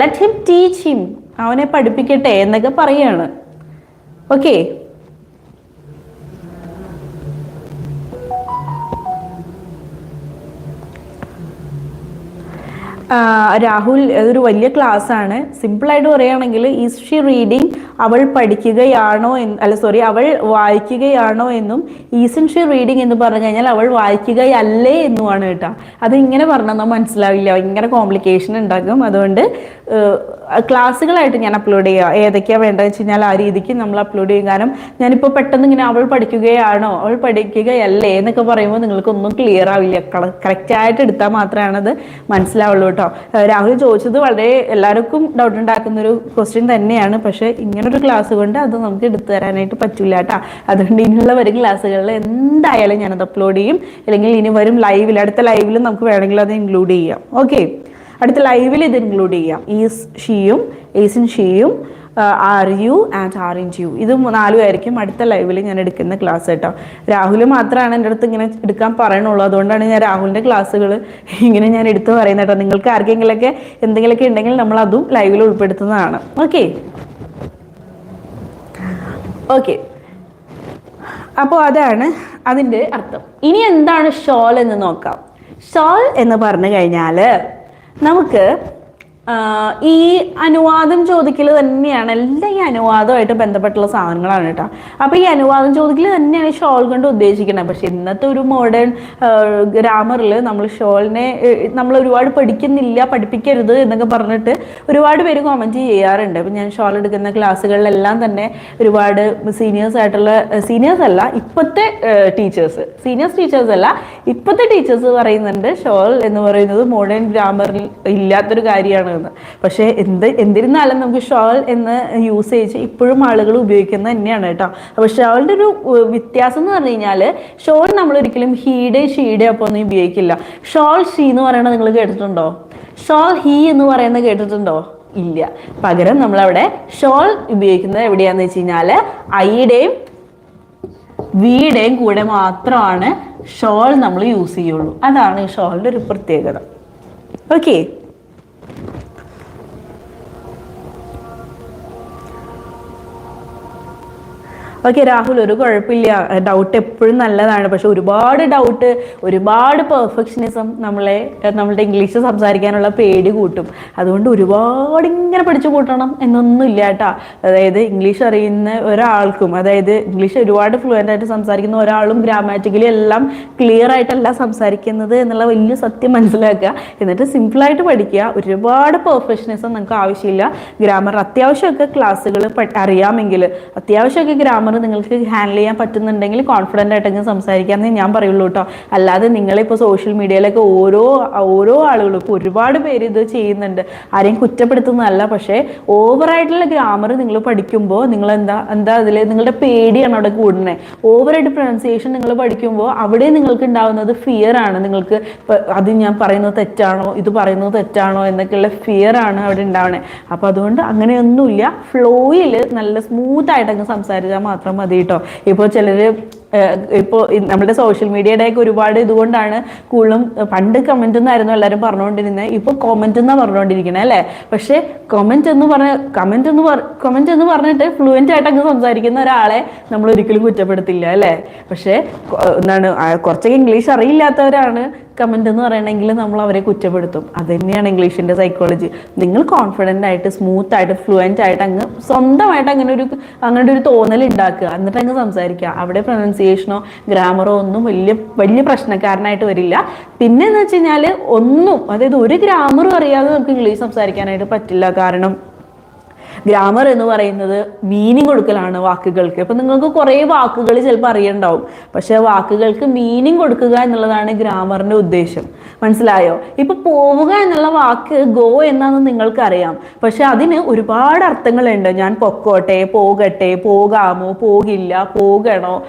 ലെറ്റ് ഹിം ടീച്ച് ഹിം അവനെ പഠിപ്പിക്കട്ടെ എന്നൊക്കെ പറയാണ്. ഓക്കെ രാഹുൽ അതൊരു വലിയ ക്ലാസ് ആണ് സിമ്പിളായിട്ട് പറയുകയാണെങ്കിൽ ഈസ് ഷി റീഡിങ് അവൾ പഠിക്കുകയാണോ എന്ന് അല്ല സോറി അവൾ വായിക്കുകയാണോ എന്നും ഈസൻ ഷി റീഡിങ് എന്ന് പറഞ്ഞു കഴിഞ്ഞാൽ അവൾ വായിക്കുകയല്ലേ എന്നുമാണ് കേട്ടോ. അത് ഇങ്ങനെ പറഞ്ഞാൽ മനസ്സിലാവില്ല. ഇങ്ങനെ കോംപ്ലിക്കേഷൻ ഉണ്ടാകും. അതുകൊണ്ട് ക്ലാസ്സുകളായിട്ട് ഞാൻ അപ്ലോഡ് ചെയ്യുക. ഏതൊക്കെയാണ് വേണ്ടതെന്ന് വെച്ച് കഴിഞ്ഞാൽ ആ രീതിക്ക് നമ്മൾ അപ്ലോഡ് ചെയ്യും കാരണം ഞാനിപ്പോൾ പെട്ടെന്ന് ഇങ്ങനെ അവൾ പഠിക്കുകയാണോ അവൾ പഠിക്കുകയല്ലേ എന്നൊക്കെ പറയുമ്പോൾ നിങ്ങൾക്കൊന്നും ക്ലിയർ ആവില്ല. കറക്റ്റായിട്ട് എടുത്താൽ മാത്രമാണ് അത് മനസ്സിലാവുള്ളൂ കേട്ടോ. രാഹുൽ ചോദിച്ചത് വളരെ എല്ലാവർക്കും ഡൗട്ട് ഉണ്ടാക്കുന്ന ഒരു ക്വസ്റ്റ്യൻ തന്നെയാണ്. പക്ഷെ ഇങ്ങനൊരു ക്ലാസ് കൊണ്ട് അത് നമുക്ക് എടുത്തു തരാനായിട്ട് പറ്റില്ല കേട്ടോ. അതുകൊണ്ട് ഇനിയുള്ള വരും ക്ലാസ്സുകളിൽ എന്തായാലും ഞാനത് അപ്ലോഡ് ചെയ്യും. അല്ലെങ്കിൽ ഇനി വരും ലൈവിൽ അടുത്ത ലൈവിലും നമുക്ക് വേണമെങ്കിൽ അത് ഇൻക്ലൂഡ് ചെയ്യാം. ഓക്കെ അടുത്ത ലൈവിൽ ഇത് ഇൻക്ലൂഡ് ചെയ്യാം. ഈസ് ഷീയും ഏസിൻ ഷീയും are you and are in you ഇത് നാലും ആയിരിക്കും അടുത്ത ലൈവിൽ ഞാൻ എടുക്കുന്ന ക്ലാസ് കേട്ടോ. രാഹുൽ മാത്രമാണ് എന്റെ അടുത്ത് ഇങ്ങനെ എടുക്കാൻ പറയണുള്ളൂ. അതുകൊണ്ടാണ് ഞാൻ രാഹുലിന്റെ ക്ലാസ്സുകൾ ഇങ്ങനെ ഞാൻ എടുത്ത് പറയുന്നത് കേട്ടോ. നിങ്ങൾക്ക് ആർക്കെങ്കിലൊക്കെ എന്തെങ്കിലുമൊക്കെ ഉണ്ടെങ്കിൽ നമ്മൾ അതും ലൈവിൽ ഉൾപ്പെടുത്തുന്നതാണ്. ഓക്കെ ഓക്കെ അപ്പോൾ അതാണ് അതിന്റെ അർത്ഥം. ഇനി എന്താണ് ഷോൾ എന്ന് നോക്കാം. ഷോൾ എന്ന് പറഞ്ഞു കഴിഞ്ഞാൽ നമുക്ക് ഈ അനുവാദം ചോദിക്കൽ തന്നെയാണ്. എല്ലാം ഈ അനുവാദമായിട്ട് ബന്ധപ്പെട്ടുള്ള സാധനങ്ങളാണ് കേട്ടോ. അപ്പോൾ ഈ അനുവാദം ചോദിക്കൽ തന്നെയാണ് ഷോൾ കൊണ്ട് ഉദ്ദേശിക്കുന്നത് പക്ഷെ ഇന്നത്തെ ഒരു മോഡേൺ ഗ്രാമറിൽ നമ്മൾ ഷോളിനെ നമ്മൾ ഒരുപാട് പഠിക്കുന്നില്ല പഠിപ്പിക്കരുത് എന്നൊക്കെ പറഞ്ഞിട്ട് ഒരുപാട് പേര് കോമന്റ് ചെയ്യാറുണ്ട്. അപ്പം ഞാൻ ഷോൾ എടുക്കുന്ന ക്ലാസ്സുകളിലെല്ലാം തന്നെ ഒരുപാട് സീനിയേഴ്സ് ആയിട്ടുള്ള സീനിയേഴ്സ് അല്ല ഇപ്പോഴത്തെ ടീച്ചേഴ്സ് സീനിയേഴ്സ് ടീച്ചേഴ്സ് അല്ല ഇപ്പോഴത്തെ ടീച്ചേഴ്സ് പറയുന്നുണ്ട് ഷോൾ എന്ന് പറയുന്നത് മോഡേൺ ഗ്രാമറിൽ ഇല്ലാത്തൊരു കാര്യമാണ്. എന്ന് പക്ഷേ എന്ത് എന്തിരുന്നാലും നമുക്ക് ഷോൾ എന്ന് യൂസേജ് ഇപ്പോഴും ആളുകൾ ഉപയോഗിക്കുന്നത് തന്നെയാണ് കേട്ടോ. അപ്പോൾ ഷോളിന്റെ ഒരു വ്യത്യാസം എന്ന് പറഞ്ഞു കഴിഞ്ഞാൽ ഷോൾ നമ്മൾ ഒരിക്കലും ഹീഡേ ഷീഡേ അപ്പോൾ ഒന്നും ഉപയോഗിക്കില്ല. ഷോൾ ഷീ എന്ന് പറയുന്നത് നിങ്ങൾ കേട്ടിട്ടുണ്ടോ? ഷോൾ ഹീ എന്ന് പറയുന്നത് കേട്ടിട്ടുണ്ടോ? ഇല്ല. പകരം നമ്മളവിടെ ഷോൾ ഉപയോഗിക്കുന്നത് എവിടെയാന്ന് വെച്ച് കഴിഞ്ഞാൽ ഐയുടെയും വീടേയും കൂടെ മാത്രമാണ് ഷോൾ നമ്മൾ യൂസ് ചെയ്യുള്ളൂ. അതാണ് ഈ ഷോളിന്റെ ഒരു പ്രത്യേകത. ഓക്കെ? ഓക്കെ രാഹുൽ ഒരു കുഴപ്പമില്ല. ഡൗട്ട് എപ്പോഴും നല്ലതാണ്. പക്ഷെ ഒരുപാട് ഡൗട്ട് ഒരുപാട് പെർഫെക്ഷനിസം നമ്മളെ നമ്മളുടെ ഇംഗ്ലീഷ് സംസാരിക്കാനുള്ള പേടി കൂട്ടും. അതുകൊണ്ട് ഒരുപാട് ഇങ്ങനെ പഠിച്ചു കൂട്ടണം എന്നൊന്നും ഇല്ല കേട്ടോ. അതായത് ഇംഗ്ലീഷ് അറിയുന്ന ഒരാൾക്കും അതായത് ഇംഗ്ലീഷ് ഒരുപാട് ഫ്ലുവന്റ് ആയിട്ട് സംസാരിക്കുന്ന ഒരാളും ഗ്രാമാറ്റിക്കലി എല്ലാം ക്ലിയർ ആയിട്ടല്ല സംസാരിക്കുന്നത് എന്നുള്ള വലിയ സത്യം മനസ്സിലാക്കുക. എന്നിട്ട് സിമ്പിളായിട്ട് പഠിക്കുക. ഒരുപാട് പെർഫെക്ഷനിസം നമുക്ക് ആവശ്യമില്ല. ഗ്രാമർ അത്യാവശ്യമൊക്കെ ക്ലാസ്സുകൾ അറിയാമെങ്കിൽ അത്യാവശ്യമൊക്കെ ഗ്രാമർ നിങ്ങൾക്ക് ഹാൻഡിൽ ചെയ്യാൻ പറ്റുന്നുണ്ടെങ്കിൽ കോൺഫിഡന്റ് ആയിട്ടൊക്കെ സംസാരിക്കാമെന്നേ ഞാൻ പറയുള്ളൂ കേട്ടോ. അല്ലാതെ നിങ്ങളിപ്പോൾ സോഷ്യൽ മീഡിയയിലൊക്കെ ഓരോ ഓരോ ആളുകളും ഇപ്പോൾ ഒരുപാട് പേര് ഇത് ചെയ്യുന്നുണ്ട്. ആരെയും കുറ്റപ്പെടുത്തുന്നതല്ല പക്ഷേ ഓവറായിട്ടുള്ള ഗ്രാമർ നിങ്ങൾ പഠിക്കുമ്പോൾ നിങ്ങൾ എന്താ എന്താ അതിൽ നിങ്ങളുടെ പേടിയാണ് അവിടെ കൂടുന്നത് ഓവറായിട്ട് പ്രൊനൗൺസിയേഷൻ നിങ്ങൾ പഠിക്കുമ്പോൾ അവിടെ നിങ്ങൾക്ക് ഉണ്ടാവുന്നത് ഫിയർ ആണ്. നിങ്ങൾക്ക് അത് ഞാൻ പറയുന്നത് തെറ്റാണോ ഇത് പറയുന്നത് തെറ്റാണോ എന്നൊക്കെയുള്ള ഫിയർ ആണ് അവിടെ ഉണ്ടാവണേ. അപ്പോൾ അതുകൊണ്ട് അങ്ങനെയൊന്നുമില്ല. ഫ്ലോയിൽ നല്ല സ്മൂത്ത് ആയിട്ട് അങ്ങ് സംസാരിച്ചാൽ മാത്രം മതി കേട്ടോ. ഇപ്പോൾ ചിലർ ഇപ്പോൾ നമ്മുടെ സോഷ്യൽ മീഡിയയുടെ ഒക്കെ ഒരുപാട് ഇതുകൊണ്ടാണ് കൂടുതലും പണ്ട് കമന്റ് എന്നായിരുന്നു എല്ലാവരും പറഞ്ഞുകൊണ്ടിരുന്നത് ഇപ്പോൾ കോമന്റ് എന്നാണ് പറഞ്ഞുകൊണ്ടിരിക്കുന്നത് അല്ലേ? പക്ഷേ കമന്റ് എന്ന് പറഞ്ഞ കമന്റ് എന്ന് കമന്റ് എന്ന് പറഞ്ഞിട്ട് ഫ്ലുവന്റ് ആയിട്ട് അങ്ങ് സംസാരിക്കുന്ന ഒരാളെ നമ്മൾ ഒരിക്കലും കുറ്റപ്പെടുത്തില്ല അല്ലേ? പക്ഷേ എന്താണ് കുറച്ചൊക്കെ ഇംഗ്ലീഷ് അറിയില്ലാത്തവരാണ്. കമന്റ് എന്ന് പറയണമെങ്കിൽ നമ്മൾ അവരെ കുറ്റപ്പെടുത്തും. അത് തന്നെയാണ് ഇംഗ്ലീഷിന്റെ സൈക്കോളജി നിങ്ങൾ കോൺഫിഡന്റ് ആയിട്ട് സ്മൂത്ത് ആയിട്ട് ഫ്ലുവന്റ് ആയിട്ട് അങ്ങ് സ്വന്തമായിട്ട് അങ്ങനെ ഒരു അങ്ങനെ ഒരു തോന്നൽ ഉണ്ടാക്കുക എന്നിട്ട് അങ്ങ് സംസാരിക്കുക. അവിടെ പ്രൊനൗൺസിയേഷനോ ഗ്രാമറോ ഒന്നും വലിയ വലിയ പ്രശ്നക്കാരനായിട്ട് വരില്ല. പിന്നെ എന്ന് വെച്ച് കഴിഞ്ഞാൽ ഒന്നും അതായത് ഒരു ഗ്രാമറും അറിയാതെ നമുക്ക് ഇംഗ്ലീഷ് സംസാരിക്കാനായിട്ട് പറ്റില്ല. കാരണം ഗ്രാമർ എന്ന് പറയുന്നത് മീനിങ് കൊടുക്കലാണ് വാക്കുകൾക്ക്. ഇപ്പം നിങ്ങൾക്ക് കുറേ വാക്കുകൾ ചിലപ്പോൾ അറിയണ്ടാവും. പക്ഷേ വാക്കുകൾക്ക് മീനിങ് കൊടുക്കുക എന്നുള്ളതാണ് ഗ്രാമറിന്റെ ഉദ്ദേശം. മനസ്സിലായോ? ഇപ്പൊ പോവുക എന്നുള്ള വാക്ക് ഗോ എന്നാന്ന് നിങ്ങൾക്കറിയാം. പക്ഷെ അതിന് ഒരുപാട് അർത്ഥങ്ങളുണ്ട്. ഞാൻ പൊക്കോട്ടെ പോകട്ടെ പോകാമോ പോകില്ല പോകണോ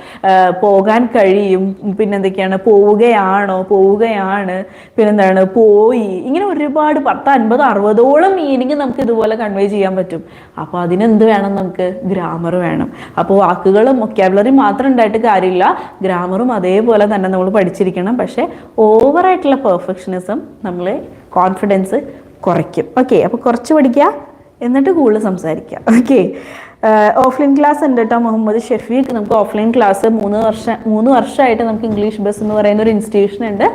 പോകാൻ കഴിയും പിന്നെന്തൊക്കെയാണ് പോവുകയാണോ പോവുകയാണ് പിന്നെന്താണ് പോയി. ഇങ്ങനെ ഒരുപാട് പത്ത് അൻപത് അറുപതോളം മീനിങ് നമുക്ക് ഇതുപോലെ കൺവേ ചെയ്യാൻ പറ്റും. അപ്പോൾ അതിനെന്ത് വേണം നമുക്ക്? ഗ്രാമർ വേണം. അപ്പോൾ വാക്കുകളും വൊക്കാബുലറി മാത്രം ഉണ്ടായിട്ട് കാര്യമില്ല. ഗ്രാമറും അതേപോലെ തന്നെ നമ്മൾ പഠിച്ചിരിക്കണം. പക്ഷേ ഓവറായിട്ടുള്ള പെർഫെക്ഷനിസം നമ്മളെ കോൺഫിഡൻസ് കുറയ്ക്കും. ഓക്കെ അപ്പോൾ കുറച്ച് പഠിക്കുക എന്നിട്ട് കൂടുതൽ സംസാരിക്കുക ഓക്കെ ഓഫ്ലൈൻ ക്ലാസ് ഉണ്ട് കേട്ടോ മുഹമ്മദ് ഷെഫീഖ്. നമുക്ക് ഓഫ്ലൈൻ ക്ലാസ് മൂന്ന് വർഷം മൂന്ന് വർഷമായിട്ട് നമുക്ക് ഇംഗ്ലീഷ് ബസ് എന്ന് പറയുന്ന ഒരു ഇൻസ്റ്റിറ്റ്യൂഷൻ ഉണ്ട്.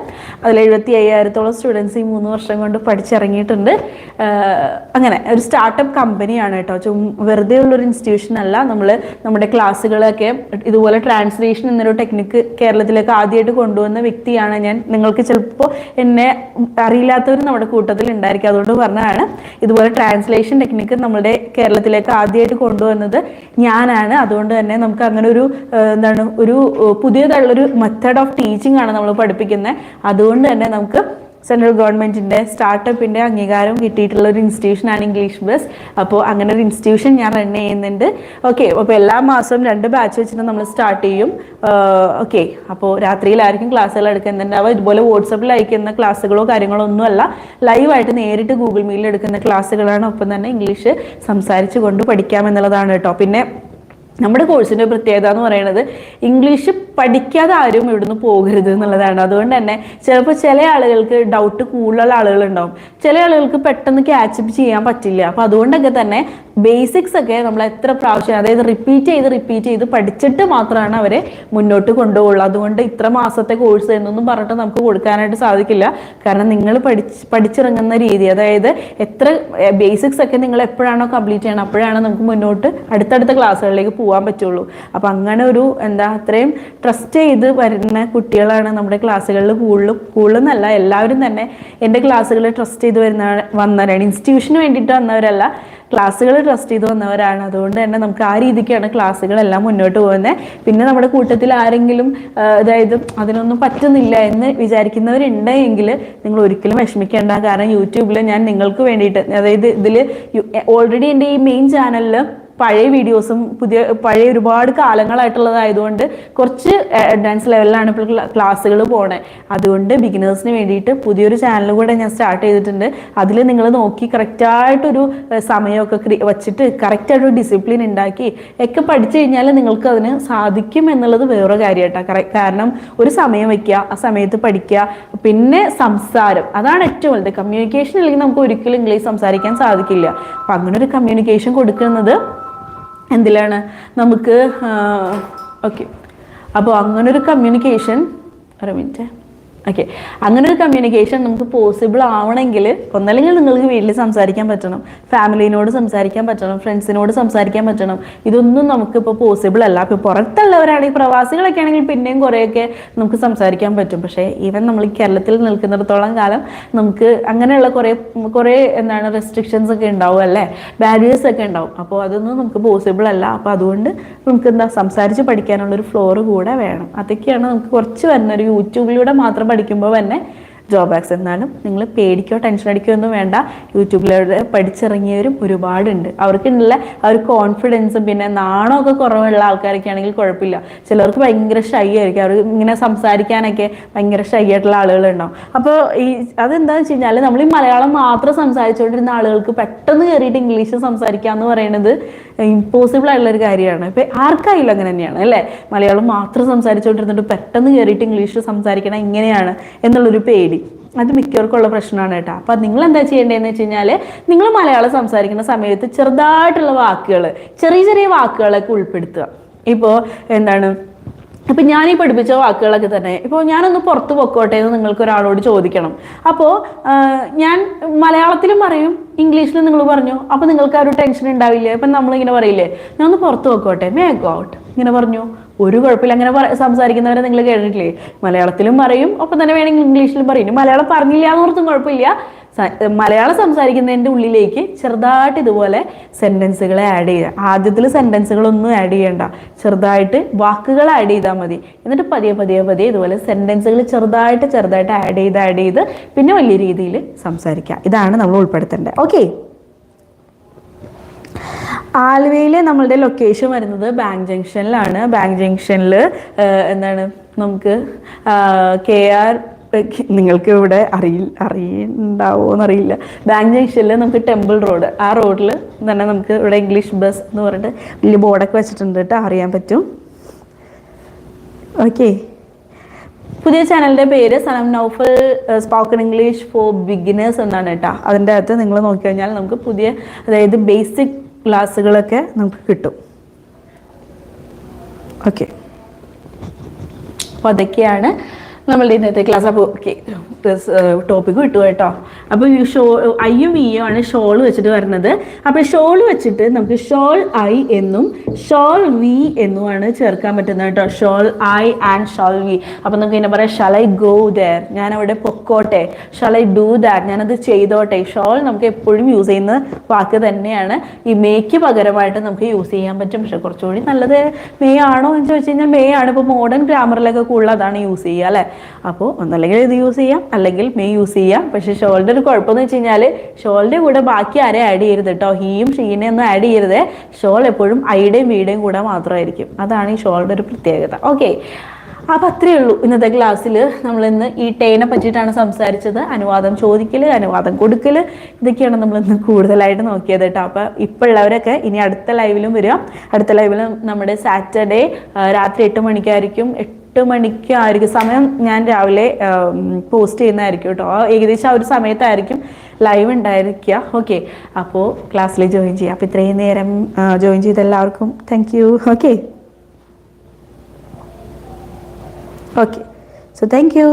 അതിൽ എഴുപത്തി അയ്യായിരത്തോളം സ്റ്റുഡൻസ് ഈ മൂന്ന് വർഷം കൊണ്ട് പഠിച്ചിറങ്ങിയിട്ടുണ്ട്. അങ്ങനെ ഒരു സ്റ്റാർട്ടപ്പ് കമ്പനിയാണ് കേട്ടോ ചും വെറുതെ ഉള്ളൊരു ഇൻസ്റ്റിറ്റ്യൂഷൻ അല്ല. നമ്മൾ നമ്മുടെ ക്ലാസ്സുകളൊക്കെ ഇതുപോലെ ട്രാൻസ്ലേഷൻ എന്നൊരു ടെക്നിക്ക് കേരളത്തിലേക്ക് ആദ്യമായിട്ട് കൊണ്ടുവന്ന വ്യക്തിയാണ് ഞാൻ. നിങ്ങൾക്ക് ചിലപ്പോൾ എന്നെ അറിയില്ലാത്തവർ നമ്മുടെ കൂട്ടത്തിൽ ഉണ്ടായിരിക്കും അതുകൊണ്ട് പറഞ്ഞതാണ് ഇതുപോലെ ട്രാൻസ്ലേഷൻ ടെക്നിക്ക് നമ്മുടെ കേരളത്തിലേക്ക് ആദ്യമായിട്ട് കൊണ്ടുവന്നത് ഞാനാണ്. അതുകൊണ്ട് തന്നെ നമുക്ക് അങ്ങനെ ഒരു എന്താണ് ഒരു പുതിയതായുള്ളൊരു മെത്തേഡ് ഓഫ് ടീച്ചിങ് ആണ് നമ്മൾ പഠിപ്പിക്കുന്നത്. അതുകൊണ്ട് തന്നെ നമുക്ക് സെൻട്രൽ ഗവൺമെന്റിന്റെ സ്റ്റാർട്ടപ്പിന്റെ അംഗീകാരം കിട്ടിയിട്ടുള്ള ഒരു ഇൻസ്റ്റിറ്റ്യൂഷനാണ് ഇംഗ്ലീഷ് ബസ് അപ്പോൾ അങ്ങനെ ഒരു ഇൻസ്റ്റിറ്റ്യൂഷൻ ഞാൻ റൺ ചെയ്യുന്നുണ്ട്. ഓക്കെ അപ്പോൾ എല്ലാ മാസവും രണ്ട് ബാച്ച് വെച്ചിട്ട് നമ്മൾ സ്റ്റാർട്ട് ചെയ്യും. ഓക്കെ അപ്പോൾ രാത്രിയിലായിരിക്കും ക്ലാസ്സുകൾ എടുക്കുന്നുണ്ടാവുക. ഇതുപോലെ വാട്സപ്പിൽ അയക്കുന്ന ക്ലാസ്സുകളോ കാര്യങ്ങളോ ഒന്നുമല്ല. ലൈവായിട്ട് നേരിട്ട് ഗൂഗിൾ മീറ്റിൽ എടുക്കുന്ന ക്ലാസ്സുകളാണ് ഒപ്പം തന്നെ ഇംഗ്ലീഷ് സംസാരിച്ചു കൊണ്ട് പഠിക്കാമെന്നുള്ളതാണ് കേട്ടോ. പിന്നെ നമ്മുടെ കോഴ്സിന്റെ പ്രത്യേകത എന്ന് പറയുന്നത് ഇംഗ്ലീഷ് പഠിക്കാതെ ആരും ഇവിടുന്ന് പോകരുത് എന്നുള്ളതാണ്. അതുകൊണ്ട് തന്നെ ചിലപ്പോൾ ചില ആളുകൾക്ക് ഡൗട്ട് കൂടുതലുള്ള ആളുകളുണ്ടാവും. ചില ആളുകൾക്ക് പെട്ടെന്ന് ക്യാച്ചപ്പ് ചെയ്യാൻ പറ്റില്ല. അപ്പോൾ അതുകൊണ്ടൊക്കെ തന്നെ ബേസിക്സ് ഒക്കെ നമ്മൾ എത്ര പ്രാവശ്യം അതായത് റിപ്പീറ്റ് ചെയ്ത് റിപ്പീറ്റ് ചെയ്ത് പഠിച്ചിട്ട് മാത്രമാണ് അവരെ മുന്നോട്ട് കൊണ്ടുപോകുള്ളൂ അതുകൊണ്ട് ഇത്ര മാസത്തെ കോഴ്സ് എന്നൊന്നും പറഞ്ഞിട്ട് നമുക്ക് കൊടുക്കാനായിട്ട് സാധിക്കില്ല. കാരണം നിങ്ങൾ പഠിച്ച് പഠിച്ചിറങ്ങുന്ന രീതി അതായത് എത്ര ബേസിക്സ് ഒക്കെ നിങ്ങൾ എപ്പോഴാണോ കംപ്ലീറ്റ് ചെയ്യണം അപ്പോഴാണ് നമുക്ക് മുന്നോട്ട് അടുത്തടുത്ത ക്ലാസ്സുകളിലേക്ക് പോകാൻ പറ്റുള്ളൂ. അപ്പം അങ്ങനെ ഒരു എന്താ അത്രയും ട്രസ്റ്റ് ചെയ്ത് വരുന്ന കുട്ടികളാണ് നമ്മുടെ ക്ലാസ്സുകളിൽ കൂടുതലും കൂടുതലെന്നല്ല എല്ലാവരും തന്നെ എന്റെ ക്ലാസ്സുകളിൽ ട്രസ്റ്റ് ചെയ്ത് വരുന്ന വന്നവരാണ്. ഇൻസ്റ്റിറ്റ്യൂഷന് വേണ്ടിയിട്ട് വന്നവരല്ല ക്ലാസ്സുകൾ ട്രസ്റ്റ് ചെയ്ത് വന്നവരാണ്. അതുകൊണ്ട് തന്നെ നമുക്ക് ആ രീതിക്കാണ് ക്ലാസ്സുകളെല്ലാം മുന്നോട്ട് പോകുന്നത് പിന്നെ നമ്മുടെ കൂട്ടത്തിൽ ആരെങ്കിലും അതായത് അതിനൊന്നും പറ്റുന്നില്ല എന്ന് വിചാരിക്കുന്നവരുണ്ടെങ്കിൽ നിങ്ങൾ ഒരിക്കലും വിഷമിക്കേണ്ട. കാരണം യൂട്യൂബിൽ ഞാൻ നിങ്ങൾക്ക് വേണ്ടിയിട്ട് അതായത് ഇതിൽ ഓൾറെഡി എന്റെ ഈ മെയിൻ ചാനലിൽ പഴയ വീഡിയോസും പുതിയ പഴയ ഒരുപാട് കാലങ്ങളായിട്ടുള്ളതായതുകൊണ്ട് കുറച്ച് അഡ്വാൻസ് ലെവലിലാണ് ഇപ്പോൾ ക്ലാസ്സുകൾ പോണേ. അതുകൊണ്ട് ബിഗിനേഴ്സിന് വേണ്ടിയിട്ട് പുതിയൊരു ചാനൽ കൂടെ ഞാൻ സ്റ്റാർട്ട് ചെയ്തിട്ടുണ്ട്. അതിൽ നിങ്ങൾ നോക്കി കറക്റ്റായിട്ടൊരു സമയമൊക്കെ ക്രി വെച്ചിട്ട് കറക്റ്റായിട്ടൊരു ഡിസിപ്ലിൻ ഉണ്ടാക്കി ഒക്കെ പഠിച്ചു കഴിഞ്ഞാൽ നിങ്ങൾക്ക് അതിന് സാധിക്കും എന്നുള്ളത് വേറെ കാര്യമായിട്ടാണ് കാരണം ഒരു സമയം വയ്ക്കുക ആ സമയത്ത് പഠിക്കുക പിന്നെ സംസാരം. അതാണ് ഏറ്റവും വലുത്. കമ്മ്യൂണിക്കേഷൻ ഇല്ലെങ്കിൽ നമുക്ക് ഒരിക്കലും ഇംഗ്ലീഷ് സംസാരിക്കാൻ സാധിക്കില്ല. അപ്പം അങ്ങനെ ഒരു കമ്മ്യൂണിക്കേഷൻ കൊടുക്കുന്നത് എന്തിലാണ്? നമുക്ക് ഓക്കെ. അപ്പോൾ അങ്ങനൊരു കമ്മ്യൂണിക്കേഷൻ ഒരു മിനിറ്റ്. ഓക്കെ അങ്ങനെ ഒരു കമ്മ്യൂണിക്കേഷൻ നമുക്ക് പോസിബിൾ ആവണമെങ്കിൽ ഒന്നല്ലെങ്കിൽ നിങ്ങൾക്ക് വീട്ടിൽ സംസാരിക്കാൻ പറ്റണം. ഫാമിലിനോട് സംസാരിക്കാൻ പറ്റണം. ഫ്രണ്ട്സിനോട് സംസാരിക്കാൻ പറ്റണം. ഇതൊന്നും നമുക്ക് ഇപ്പോൾ പോസിബിൾ അല്ല ഇപ്പോൾ പുറത്തുള്ളവരാണെങ്കിൽ പ്രവാസികളൊക്കെ ആണെങ്കിൽ പിന്നെയും കുറേയൊക്കെ നമുക്ക് സംസാരിക്കാൻ പറ്റും. പക്ഷേ ഈവൻ നമ്മൾ കേരളത്തിൽ നിൽക്കുന്നിടത്തോളം കാലം നമുക്ക് അങ്ങനെയുള്ള കുറേ കുറേ എന്താണ് റെസ്ട്രിക്ഷൻസ് ഒക്കെ ഉണ്ടാവും അല്ലേ? ബാരിയേഴ്സ് ഒക്കെ ഉണ്ടാവും. അപ്പോൾ അതൊന്നും നമുക്ക് പോസിബിൾ അല്ല. അപ്പോൾ അതുകൊണ്ട് നമുക്ക് എന്താ സംസാരിച്ച് പഠിക്കാനുള്ള ഒരു ഫ്ലോർ കൂടെ വേണം. അതൊക്കെയാണ് നമുക്ക് കുറച്ച് വരുന്ന ഒരു യൂട്യൂബിലൂടെ മാത്രം പഠിക്കുമ്പോൾ തന്നെ ആക്സ് എന്നാലും നിങ്ങൾ പേടിക്കോ ടെൻഷൻ അടിക്കോ ഒന്നും വേണ്ട. യൂട്യൂബിലൂടെ പഠിച്ചിറങ്ങിയവരും ഒരുപാടുണ്ട്. അവർക്കുള്ള ആ ഒരു കോൺഫിഡൻസും പിന്നെ നാണമൊക്കെ കുറവുള്ള ആൾക്കാരൊക്കെ ആണെങ്കിൽ കുഴപ്പമില്ല. ചിലർക്ക് ഭയങ്കര ഷൈ ആയിരിക്കും. അവർ ഇങ്ങനെ സംസാരിക്കാനൊക്കെ ഭയങ്കര ഷൈ ആയിട്ടുള്ള ആളുകളുണ്ടാവും. അപ്പോൾ ഈ അതെന്താണെന്ന് വെച്ച് കഴിഞ്ഞാൽ നമ്മൾ ഈ മലയാളം മാത്രം സംസാരിച്ചുകൊണ്ടിരുന്ന ആളുകൾക്ക് പെട്ടെന്ന് കയറിയിട്ട് ഇംഗ്ലീഷ് സംസാരിക്കുക എന്ന് പറയുന്നത് ഇമ്പോസിബിൾ ആയിട്ടുള്ള ഒരു കാര്യമാണ്. ഇപ്പം ആർക്കായാലും അങ്ങനെ തന്നെയാണ് അല്ലേ? മലയാളം മാത്രം സംസാരിച്ചുകൊണ്ടിരുന്നിട്ട് പെട്ടെന്ന് കയറിയിട്ട് ഇംഗ്ലീഷ് സംസാരിക്കണം ഇങ്ങനെയാണ് എന്നുള്ളൊരു പേടി. അത് മിക്കവർക്കുള്ള പ്രശ്നമാണ് കേട്ടോ. അപ്പം നിങ്ങൾ എന്താ ചെയ്യേണ്ടതെന്ന് വെച്ച് കഴിഞ്ഞാൽ നിങ്ങൾ മലയാളം സംസാരിക്കുന്ന സമയത്ത് ചെറുതായിട്ടുള്ള വാക്കുകൾ ചെറിയ ചെറിയ വാക്കുകളൊക്കെ ഉൾപ്പെടുത്തുക. ഇപ്പോൾ എന്താണ്? അപ്പൊ ഞാൻ ഈ പഠിപ്പിച്ച വാക്കുകളൊക്കെ തന്നെ ഇപ്പോൾ ഞാനൊന്ന് പുറത്ത് പൊക്കോട്ടെ എന്ന് നിങ്ങൾക്ക് ഒരാളോട് ചോദിക്കണം. അപ്പോൾ ഞാൻ മലയാളത്തിലും പറയും ഇംഗ്ലീഷിലും നിങ്ങൾ പറഞ്ഞു അപ്പോൾ നിങ്ങൾക്ക് ആ ഒരു ടെൻഷൻ ഉണ്ടാവില്ലേ? ഇപ്പം നമ്മളിങ്ങനെ പറയില്ലേ ഞാൻ ഒന്ന് പുറത്ത് പൊക്കോട്ടെ മേ ഗോ ഔട്ട് ഇങ്ങനെ പറഞ്ഞു. ഒരു കുഴപ്പമില്ല. അങ്ങനെ സംസാരിക്കുന്നവരെ നിങ്ങൾ കേട്ടിട്ടില്ലേ? മലയാളത്തിലും പറയും ഒപ്പം തന്നെ വേണമെങ്കിൽ ഇംഗ്ലീഷിലും പറയും. മലയാളം പറഞ്ഞില്ല എന്നോർത്തും കുഴപ്പമില്ല. മലയാളം സംസാരിക്കുന്നതിന്റെ ഉള്ളിലേക്ക് ചെറുതായിട്ട് ഇതുപോലെ സെന്റൻസുകളെ ആഡ് ചെയ്യുക ആദ്യത്തിൽ സെന്റൻസുകളൊന്നും ആഡ് ചെയ്യേണ്ട. ചെറുതായിട്ട് വാക്കുകൾ ആഡ് ചെയ്താൽ മതി. എന്നിട്ട് പതിയെ പതിയെ പതിയെ ഇതുപോലെ സെന്റൻസുകൾ ചെറുതായിട്ട് ചെറുതായിട്ട് ആഡ് ചെയ്ത് ആഡ് ചെയ്ത് പിന്നെ വലിയ രീതിയിൽ സംസാരിക്കുക ഇതാണ് നമ്മൾ ഉൾപ്പെടുത്തേണ്ടത്. ഓക്കെ ആലുവയിലെ നമ്മളുടെ ലൊക്കേഷൻ വരുന്നത് ബാങ്ക് ജംഗ്ഷനിലാണ്. ബാങ്ക് ജംഗ്ഷനിൽ എന്താണ് നമുക്ക് കെ ആർ നിങ്ങൾക്ക് ഇവിടെ അറിയി അറിയുണ്ടാവോ എന്നറിയില്ല ബാങ്ക് ജംഗ്ഷനിൽ നമുക്ക് ടെമ്പിൾ റോഡ് ആ റോഡിൽ തന്നെ നമുക്ക് ഇവിടെ ഇംഗ്ലീഷ് ബസ് എന്ന് പറഞ്ഞിട്ട് വലിയ ബോർഡൊക്കെ വെച്ചിട്ടുണ്ട് കേട്ടോ അറിയാൻ പറ്റും. ഓക്കെ. പുതിയ ചാനലിന്റെ പേര് Sanam Noufal spoken English for beginners എന്നാണ് കേട്ടോ. അതിന്റെ അകത്ത് നിങ്ങൾ നോക്കി കഴിഞ്ഞാൽ നമുക്ക് പുതിയ അതായത് ബേസിക് ക്ലാസ്സുകളൊക്കെ നമുക്ക് കിട്ടും. ഓക്കെ അപ്പോൾ അതൊക്കെയാണ് നമ്മളുടെ ഇന്നത്തെ ക്ലാസ്. അപ്പോൾ ഓക്കെ ടോപ്പിക്ക് വിട്ടു കേട്ടോ അപ്പോൾ ഈ ഷോ ഐയും ഇയും ആണ് ഷോൾ വെച്ചിട്ട് വരുന്നത്. അപ്പോൾ ഷോൾ വെച്ചിട്ട് നമുക്ക് ഷോൾ ഐ എന്നും ഷോൾ വി എന്നുമാണ് ചേർക്കാൻ പറ്റുന്നത് കേട്ടോ. Shall I and shall we. അപ്പോൾ നമുക്ക് ഇങ്ങനെ പറയാം ഷലൈ ഗോ ദർ ഞാൻ അവിടെ പൊക്കോട്ടെ. ഷലൈ ഐ ഡൂ ദാറ്റ് ഞാനത് ചെയ്തോട്ടെ. ഷോൾ നമുക്ക് എപ്പോഴും യൂസ് ചെയ്യുന്ന വാക്ക് തന്നെയാണ്. ഈ മേക്ക് പകരമായിട്ട് നമുക്ക് യൂസ് ചെയ്യാൻ പറ്റും. പക്ഷെ കുറച്ചുകൂടി നല്ലത് മേ ആണോ എന്ന് ചോദിച്ചു കഴിഞ്ഞാൽ മേ ആണ്. ഇപ്പോൾ മോഡേൺ ഗ്രാമറിലൊക്കെ കൂടുതൽ അതാണ് യൂസ് ചെയ്യുക അല്ലേ? അപ്പോൾ ഒന്നല്ലെങ്കിൽ ഇത് യൂസ് ചെയ്യാം. അല്ലെങ്കിൽ മേ യൂസ് ചെയ്യാം. പക്ഷെ ഷോളിന്റെ ഒരു കുഴപ്പമെന്ന് വെച്ച് കഴിഞ്ഞാൽ ഷോളിന്റെ കൂടെ ബാക്കി ആരെ ആഡ് ചെയ്യരുത് കേട്ടോ. ഹീയും ഷീനെ ഒന്നും ആഡ് ചെയ്യരുത്. ഷോൾ എപ്പോഴും ഐയുടെയും വീടേയും കൂടെ മാത്രമായിരിക്കും. അതാണ് ഈ ഷോളിന്റെ ഒരു പ്രത്യേകത. ഓക്കെ അപ്പം അത്രയേ ഉള്ളൂ ഇന്നത്തെ ക്ലാസ്സിൽ നമ്മൾ ഇന്ന് ഈ ടേനെ പറ്റിയിട്ടാണ് സംസാരിച്ചത്. അനുവാദം ചോദിക്കൽ അനുവാദം കൊടുക്കൽ ഇതൊക്കെയാണ് നമ്മൾ ഇന്ന് കൂടുതലായിട്ട് നോക്കിയത് കേട്ടോ. അപ്പം ഇപ്പോൾ ഉള്ളവരൊക്കെ ഇനി അടുത്ത ലൈവിലും വരിക അടുത്ത ലൈവിലും നമ്മുടെ സാറ്റർഡേ രാത്രി എട്ട് മണിക്കായിരിക്കും എട്ട് മണിക്കായിരിക്കും. സമയം ഞാൻ രാവിലെ പോസ്റ്റ് ചെയ്യുന്നതായിരിക്കും കേട്ടോ. ഏകദേശം ആ ഒരു സമയത്തായിരിക്കും ലൈവ് ഉണ്ടായിരിക്കുക. ഓക്കെ അപ്പോൾ ക്ലാസ്സിൽ ജോയിൻ ചെയ്യാം. അപ്പോൾ ഇത്രയും നേരം ജോയിൻ ചെയ്ത എല്ലാവർക്കും thank you okay okay so thank you.